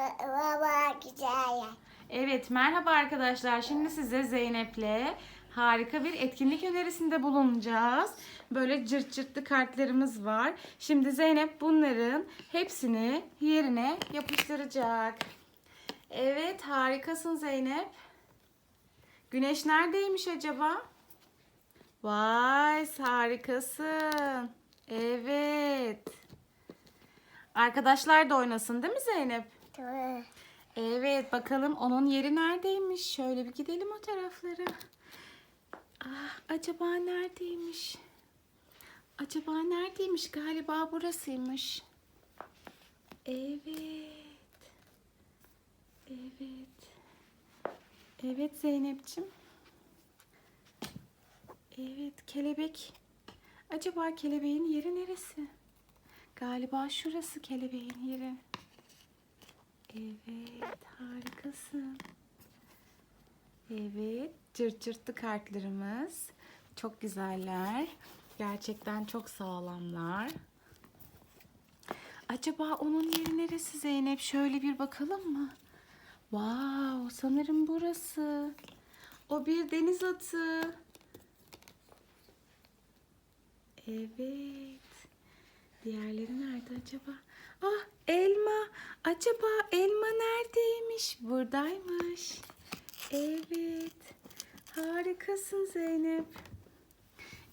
Baba güzel. Evet merhaba arkadaşlar. Şimdi size Zeynep'le harika bir etkinlik önerisinde bulunacağız. Böyle cırt cırtlı kartlarımız var. Şimdi Zeynep bunların hepsini yerine yapıştıracak. Evet harikasın Zeynep. Güneş neredeymiş acaba? Vay harikasın. Evet. Arkadaşlar da oynasın değil mi Zeynep? Evet bakalım onun yeri neredeymiş? Şöyle bir gidelim o taraflara. Ah, acaba neredeymiş? Acaba neredeymiş? Galiba burasıymış. Evet. Evet. Evet Zeynep'ciğim. Evet kelebek. Acaba kelebeğin yeri neresi? Galiba şurası kelebeğin yeri. Evet, harikasın. Evet, cırt cırtlı kartlarımız. Çok güzeller. Gerçekten çok sağlamlar. Acaba onun yeri neresi Zeynep? Şöyle bir bakalım mı? Wow, sanırım burası. O bir deniz atı. Evet. Diğerleri nerede acaba? Ah elma. Acaba elma neredeymiş? Buradaymış. Evet. Harikasın Zeynep.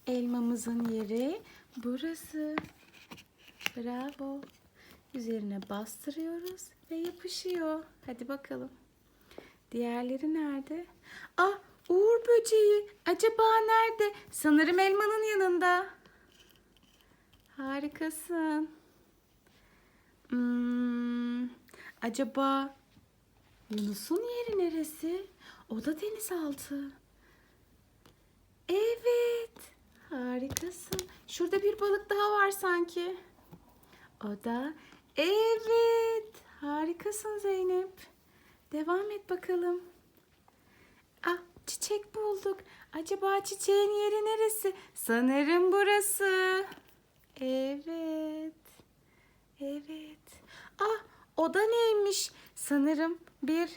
Elmamızın yeri burası. Bravo. Üzerine bastırıyoruz ve yapışıyor. Hadi bakalım. Diğerleri nerede? Ah Uğur böceği. Acaba nerede? Sanırım elmanın yanında. Harikasın. Hmm, acaba Yunus'un yeri neresi? O da denizaltı. Evet. Harikasın. Şurada bir balık daha var sanki. O da evet. Harikasın Zeynep. Devam et bakalım. Ah çiçek bulduk. Acaba çiçeğin yeri neresi? Sanırım burası. Evet. Evet. O da neymiş? Sanırım bir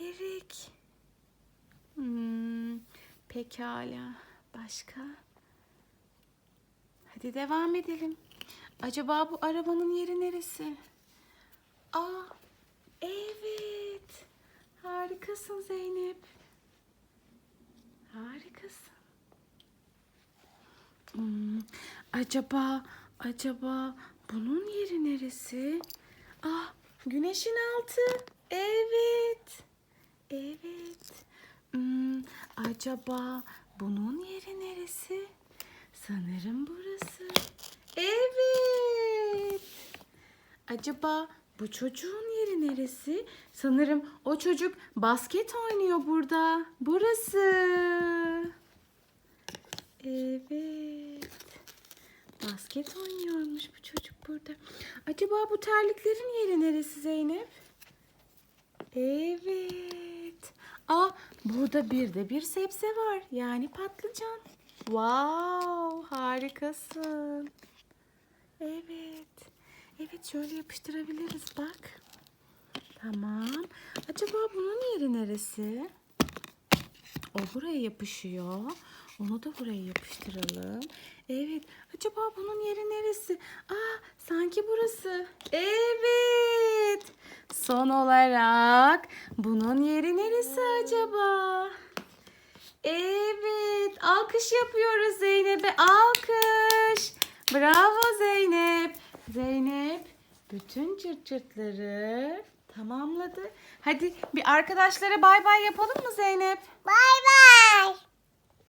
erik. Hmm, pekala. Başka? Hadi devam edelim. Acaba bu arabanın yeri neresi? Aa, evet. Harikasın Zeynep. Harikasın. Hmm, acaba acaba bunun yeri neresi? Ah, güneşin altı. Evet. Evet. Hmm, acaba bunun yeri neresi? Sanırım burası. Evet. Acaba bu çocuğun yeri neresi? Sanırım o çocuk basket oynuyor burada. Burası. Evet. Basket çocuk burada. Acaba bu terliklerin yeri neresi Zeynep? Evet. Aa, burada bir de bir sebze var. Yani patlıcan. Wow, harikasın. Evet. Evet, şöyle yapıştırabiliriz bak. Tamam. Acaba bunun yeri neresi? O buraya yapışıyor. Onu da buraya yapıştıralım. Evet. Acaba bunun yeri neresi? Aa, sanki burası. Evet. Son olarak bunun yeri neresi acaba? Evet. Alkış yapıyoruz Zeynep'e. Alkış. Bravo Zeynep. Zeynep bütün cırt cırtları tamamladı. Hadi bir arkadaşlara bay bay yapalım mı Zeynep? Bay bay.